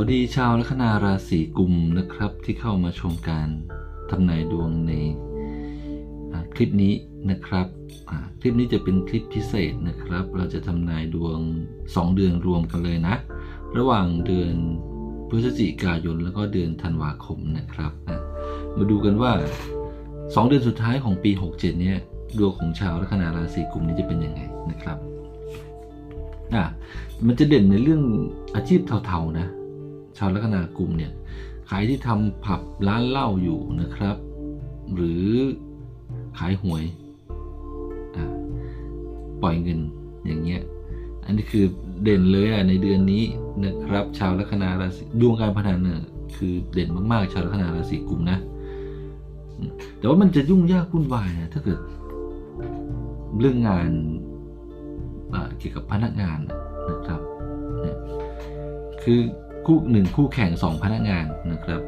วัสดีชาวลัคนาราศีกุมนะครับที่เข้ามาชมการทำนายดวงในคลิปนี้นะครับคลิปนี้จะเป็นคลิปพิเศษนะครับ เราจะทำนายดวง 2 เดือนรวมกันเลยนะ ระหว่างเดือนพฤศจิกายนแล้วก็เดือนธันวาคมนะครับอะมาดูกันว่า 2 เดือนสุดท้ายของปี 67 เนี่ยดวงของชาวลัคนาราศีกุมนี้จะเป็นยังไงนะครับอะมันจะเด่นในเรื่องอาชีพเทาๆนะ ชาวลัคนากลุ่มเนี่ยขายที่ทำผับร้านเหล้าอยู่นะครับ หรือขายหวยปล่อยเงินอย่างเงี้ยอันนี้คือเด่นเลยอะในเดือนนี้นะครับ ชาวลัคนาราศีดวงการพนันเนี่ยคือเด่นมากๆ ชาวลัคนาราศีกุมนะ แต่ว่ามันจะยุ่งยากวุ่นวายนะถ้าเกิด เรื่องงานเกี่ยวกับพนักงานนะครับเนี่ยคือ คู่หนึ่งคู่แข่งสองพนักงานนะครับ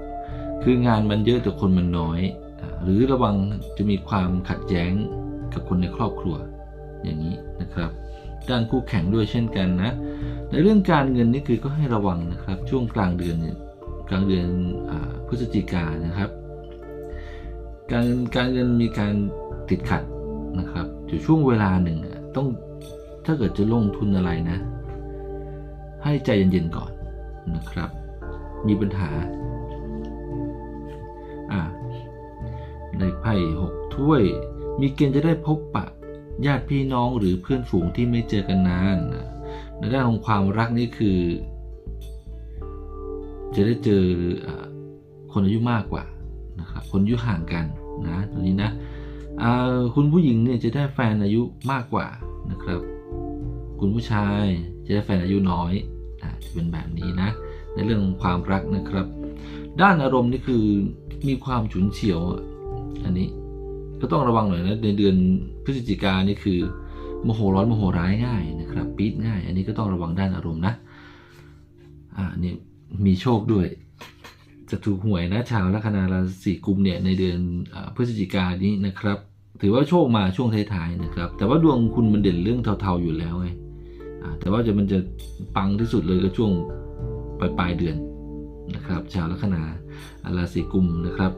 คืองานมันเยอะแต่คนมันน้อย หรือระวังจะมีความขัดแย้งกับคนในครอบครัวอย่างนี้นะครับ ด้านคู่แข่งด้วยเช่นกันนะ ในเรื่องการเงินนี่คือก็ให้ระวังนะครับ ช่วงกลางเดือนกลางเดือนอพฤศจิกานะครับ การการเงินมีการติดขัดนะครับอยู่ช่วงเวลาหนึ่งต้องถ้าเกิดจะลงทุนอะไรนะ ให้ใจเย็นๆก่อน นะครับ มีปัญหา อ่าในไพ่หกถ้วย มีเกณฑ์จะได้พบปะ ญาติพี่น้องหรือเพื่อนฝูงที่ไม่เจอกันนานนะในด้านของความรักนี่คือ จะได้เจออคนอายุมากกว่านะครับคนอายุห่างกันนะตรงนี้นะคุณผู้หญิงเนี่ยจะได้แฟนอายุมากกว่านะครับ คุณผู้ชายจะได้แฟนอายุน้อย จะเป็นแบบนี้นะ ในเรื่องของความรักนะครับ ด้านอารมณ์นี่คือมีความฉุนเฉียวอันนี้ก็ต้องระวังหน่อยนะในเดือนพฤศจิกายนี่คือโมโหร้อนโมโหร้ายง่ายนะครับปี๊ดง่าย อันนี้ก็ต้องระวังด้านอารมณ์นะอ่านี่มีโชคด้วย จะถูกหวยนะชาวลัคนาราศีกุมเนี่ยในเดือนอพฤศจิกายนี้นะครับ ถือว่าโชคมาช่วงท้ายๆนะครับ แต่ว่าดวงคุณมันเด่นเรื่องเทาๆอยู่แล้วไง แต่ว่าจะมันจะปังที่สุดเลยก็ช่วงปลายปลายเดือนนะครับ ชาวลัคนาราศีกุมนะครับ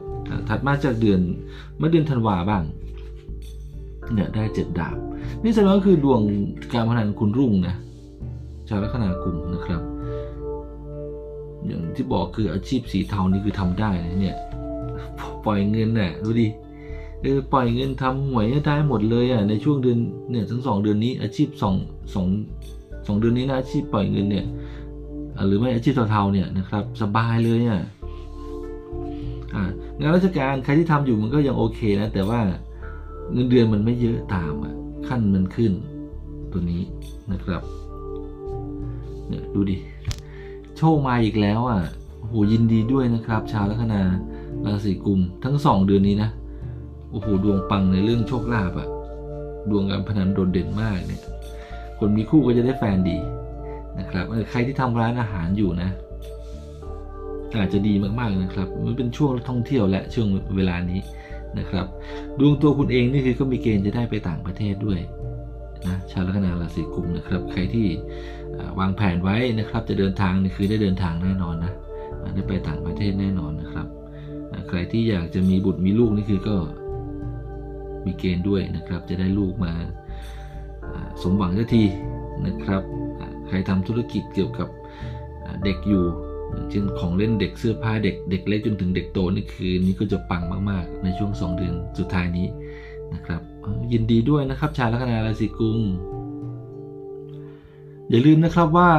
ถัดมาจากเดือนเมื่อเดือนธันวาบ้างเนี่ยได้เจ็ดดาบ นี่แสดงว่าคือดวงการพนันคุณรุ่งนะชาวลัคนากุมนะครับ อย่างที่บอกคืออาชีพสีเทานี่คือทำได้นะเนี่ยปล่อยเงินน่ะดูดิ เออปล่อยเงินทำหวยได้หมดเลยอะในช่วงเดือนเนี่ยทั้งสองเดือนนี้อาชีพสองสองสองเดือนนี้นะอาชีพปล่อยเงินเนี่ยหรือไม่อาชีพเทาๆเนี่ยนะครับสบายเลยอะอ่างานราชการใครที่ทำอยู่มันก็ยังโอเคนะ แต่ว่าเงินเดือนมันไม่เยอะตามอะขั้นมันขึ้นตัวนี้นะครับเนี่ยดูดิโชคมาอีกแล้วอะโหยินดีด้วยนะครับ ชาวลัคนาราศีกุมทั้งสองเดือนนี้นะ โอ้โหดวงปังในเรื่องโชคลาภอะดวงการพนันโดดเด่นมากเนี่ย คนมีคู่ก็จะได้แฟนดีนะครับใครที่ทำร้านอาหารอยู่นะ อาจจะดีมากๆนะครับ มันเป็นช่วงท่องเที่ยวและช่วงเวลานี้นะครับ ดวงตัวคุณเองนี่คือก็มีเกณฑ์จะได้ไปต่างประเทศด้วยนะชาวลัคนาราศีกุมนะครับ ใครที่วางแผนไว้นะครับจะเดินทางนี่คือได้เดินทางแน่นอนนะได้ไปต่างประเทศแน่นอนนะครับ ใครที่อยากจะมีบุตรมีลูกนี่คือก็ มีเกณฑ์ด้วยนะครับ จะได้ลูกมาสมหวังสักทีนะครับใครทำธุรกิจเกี่ยวกับเด็กอยู่เช่นของเล่นเด็กเสื้อผ้าเด็กเด็กเล็กจนถึงเด็กโตนี่คือนี่ก็จะปังมากๆ ในช่วงสองเดือนสุดท้ายนี้นะครับยินดีด้วยนะครับชาวลัคนาราศีกุมอย่าลืมนะครับว่า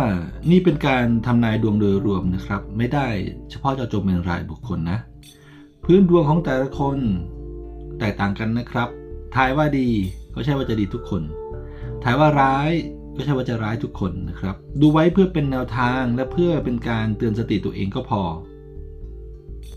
นี่เป็นการทำนายดวงโดยรวมนะครับ ไม่ได้เฉพาะเจาะจงเป็นรายบุคคลนะ พื้นดวงของแต่ละคน แตกต่างกันนะครับ ทายว่าดีก็ใช่ว่าจะดีทุกคน ทายว่าร้ายก็ใช่ว่าจะร้ายทุกคนนะครับ ดูไว้เพื่อเป็นแนวทางและเพื่อเป็นการเตือนสติตัวเองก็พอ